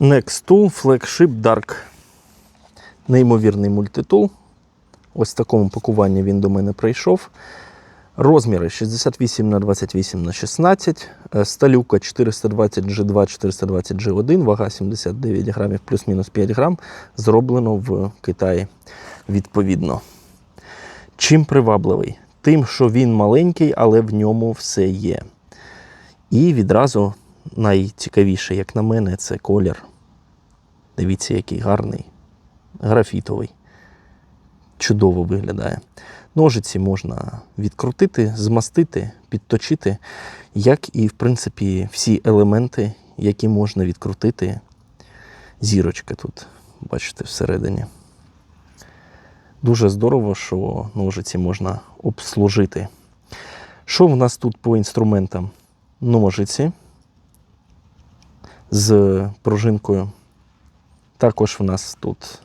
Next Tool Flagship Dark. Неймовірний мультитул. Ось в такому пакуванні він до мене прийшов. Розміри 68 на 28 на 16, е, сталюка 420G2, 420G1, вага 79 грамів плюс-мінус 5 грам. Зроблено в Китаї відповідно. Чим привабливий? Тим, що він маленький, але в ньому все є. І відразу найцікавіше, як на мене, це колір. Дивіться, який гарний, графітовий. Чудово виглядає. Ножиці можна відкрутити, змастити, підточити, як і, в принципі, всі елементи, які можна відкрутити. Зірочка тут, бачите, всередині. Дуже здорово, що ножиці можна обслужити. Що в нас тут по інструментам? Ножиці з пружинкою. Також в нас тут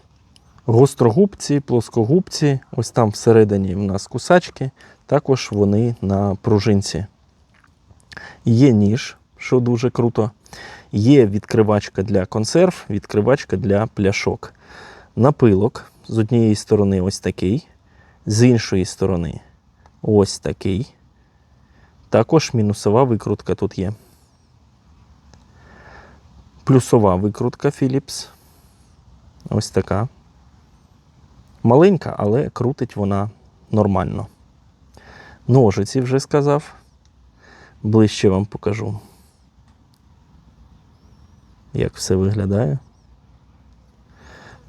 гострогубці, плоскогубці. Ось там всередині в нас кусачки. Також вони на пружинці. Є ніж, що дуже круто. Є відкривачка для консерв, відкривачка для пляшок. Напилок з однієї сторони ось такий, з іншої сторони ось такий. Також мінусова викрутка тут є. Плюсова викрутка Philips. Ось така. Маленька, але крутить вона нормально. Ножиці вже сказав. Ближче вам покажу. Як все виглядає.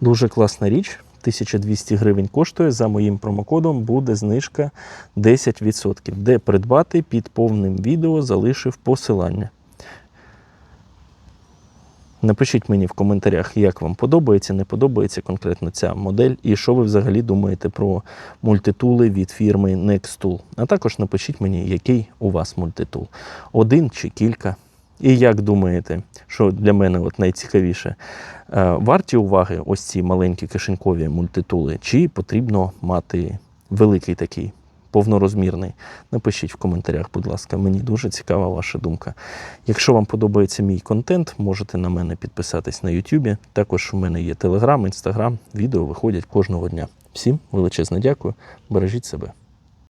Дуже класна річ. 1200 гривень коштує. За моїм промокодом буде знижка 10%. Де придбати під повним відео залишив посилання. Напишіть мені в коментарях, як вам подобається, не подобається конкретно ця модель, і що ви взагалі думаєте про мультитули від фірми Nextool. А також напишіть мені, який у вас мультитул. Один чи кілька. І як думаєте, що для мене от найцікавіше, е, варті уваги ось ці маленькі кишенькові мультитули, чи потрібно мати великий такий, повнорозмірний? Напишіть в коментарях, будь ласка, мені дуже цікава ваша думка. Якщо вам подобається мій контент, можете на мене підписатись на YouTube. Також у мене є Telegram, Instagram, відео виходять кожного дня. Всім величезне дякую, бережіть себе.